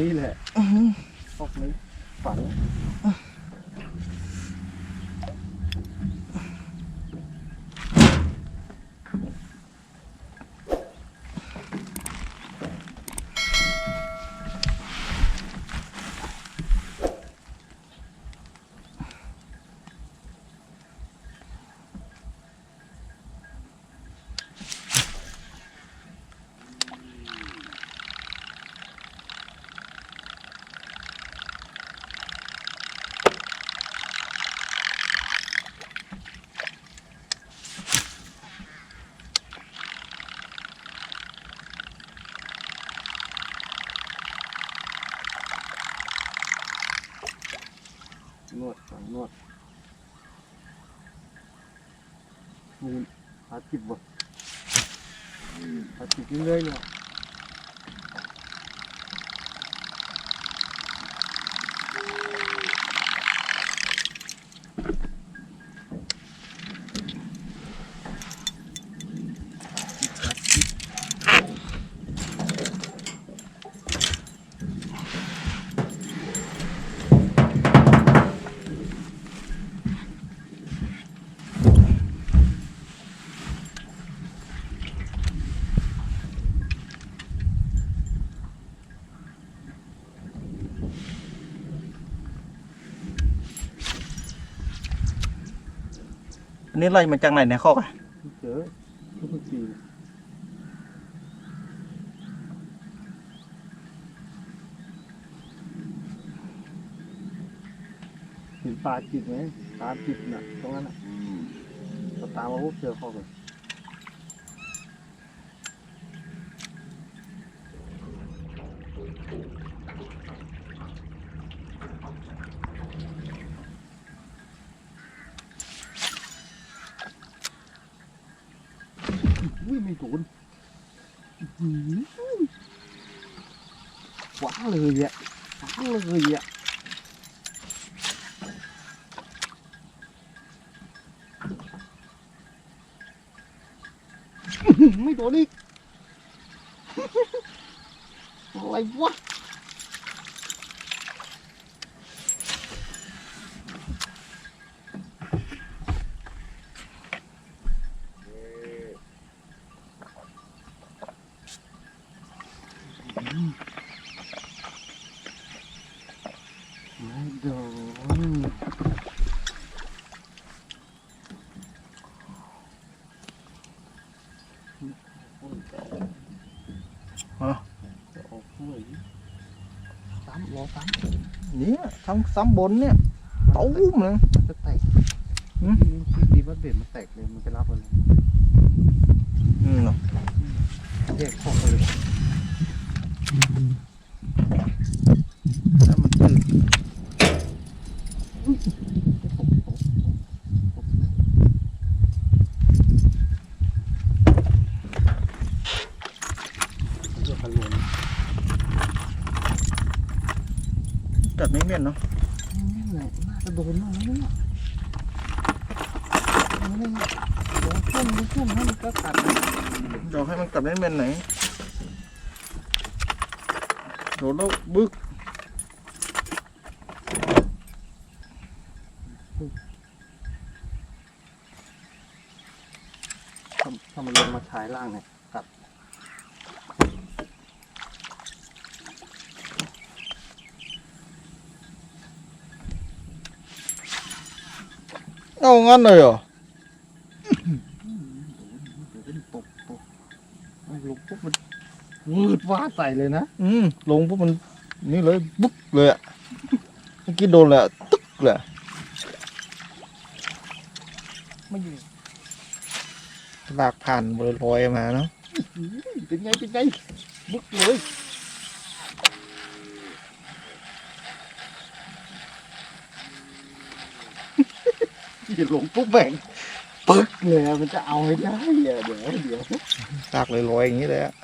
นี้แหละพวกนี้ฝังน ดฝังนวดนี่หาจิบบ่หาจิบเรื่อยๆเนาะ นนี้ไล่มาจากไหนในคอกอะเจอทุกทีเห็นปลาจิบไหมปลาจิบน่ะตรงนั้นน่ะก็ตามมาปุ๊บเจอเข้าไป อุ้ยไม่โดนหว้าเลยอะว้าเลยอะไม่โดนอีกอะไรวะ โดนฮะซ้ำรอซ้เนี่ยทั้งซ้ำบนเนี่ยตุ้มเลยมันจะแตกหืมที่ดีว่าเบ็ดมันแตกเลยมันจะรับอะไรอืมเนาะแยกข้อเลย แล้วมันตื้อ เลือกพันลม กัดไม่เม่นเนาะ นี่แหละน่าจะโดนมากแล้วเนี่ยโดนช่วงโดนช่วงให้มันก็กัดนะเดี๋ยวให้มันกัดไม่นเม่นไหนโดนแล้วบึกถ้าถ้ามันลงมาชายล่างเนี่ยกัด เอางั้นเลยเหรอตบตบลงปุ๊บมันวืดว่าใส่เลยนะอืมลงปุ๊บมันนี่เลยบึกเลยอะเมื่อกี้โดนเลยอะตึ๊กเลยอะไม่อยู่ลากผ่านเบอร์ลอยมาเนาะเป็นไงเป็นไงบึกเลย อย่าลงปุ๊บแบ่งปึ๊กเลยอะมันจะเอาให้ได้อะเดี๋ยวเดี๋ยวลากเลยลอยอย่างนี้เลยอะ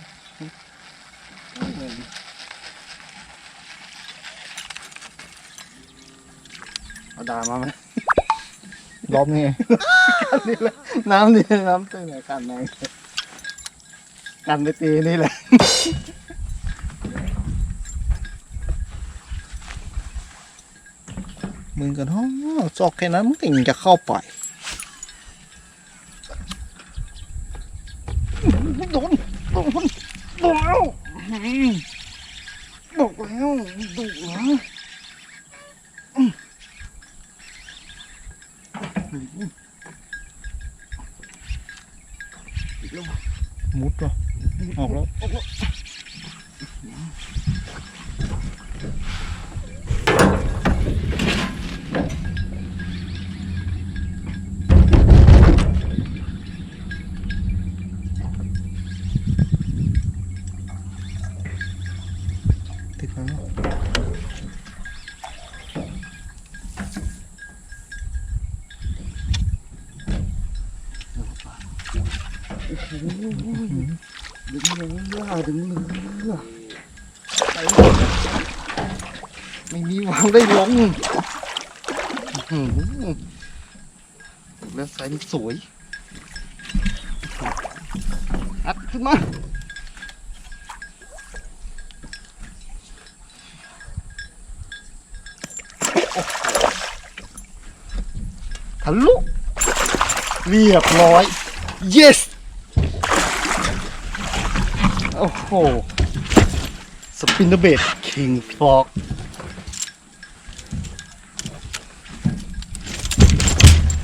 เอาดามาไหมรอบนี้กันนี่แหละน้ำนี่น้ำตึ้งไหนกันไหนกันไปตีนี่แหละ มึงกันฮะซอกแค่นั้นมึงถึงจะเข้าไปโดนโดนโดนแล้วบอกแล้วดุเหรออืมอีกแล้ววะมุดเนาะออกแล้วออกแล้ว ดแล้วดึงเลยดึงเลยไม่มีวางได้ลงแล้วไซส์นี่สวยอัดขึ้นมา ทะลุเรียบร้อย yes โอ้โห สปินเนอร์เบดคิงฟอก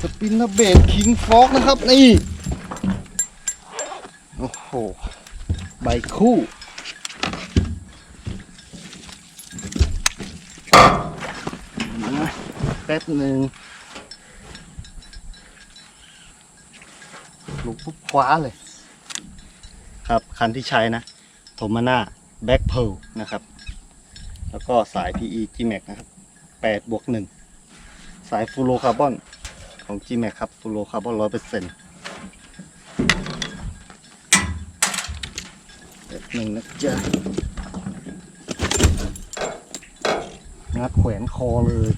สปินเนอร์เบดคิงฟอกนะครับ นี่ โอ้โห ใบคู่นะ แป๊บหนึ่งลุกปุ๊บคว้าเลย ครับ คันที่ใช้นะโทมาน่าแบ็คเพลนะครับ แล้วก็สาย PE G Max นะครับ8บวก1สายฟูโรคาร์บอนของ G Max ครับฟูโรคาร์บอนร้อยเปอร์เซ็นต์แบบหนึ่งนะจ๊ะงัดแขวนคอเลย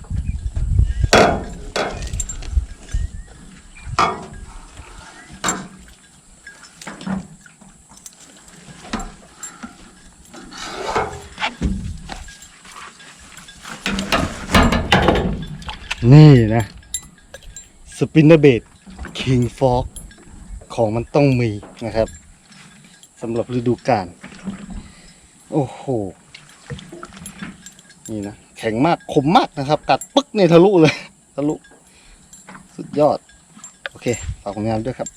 นี่นะสปินเนอร์เบดคิงฟอกของมันต้องมีนะครับสำหรับฤดูกาลโอ้โห นี่นะ แข็งมากคมมากนะครับ กัดปึ๊กเนี่ยทะลุเลย ทะลุ สุดยอด โอเค ฝากผลงานด้วยครับ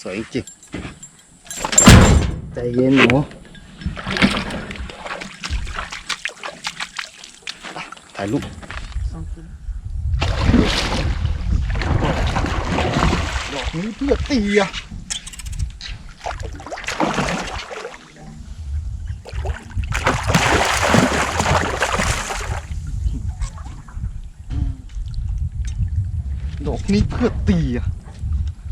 สวยจริงใจเย็นหนูอะถ่ายรูปดอกนี้เพื่อตีอะดอกนี้เพื่อตีอะ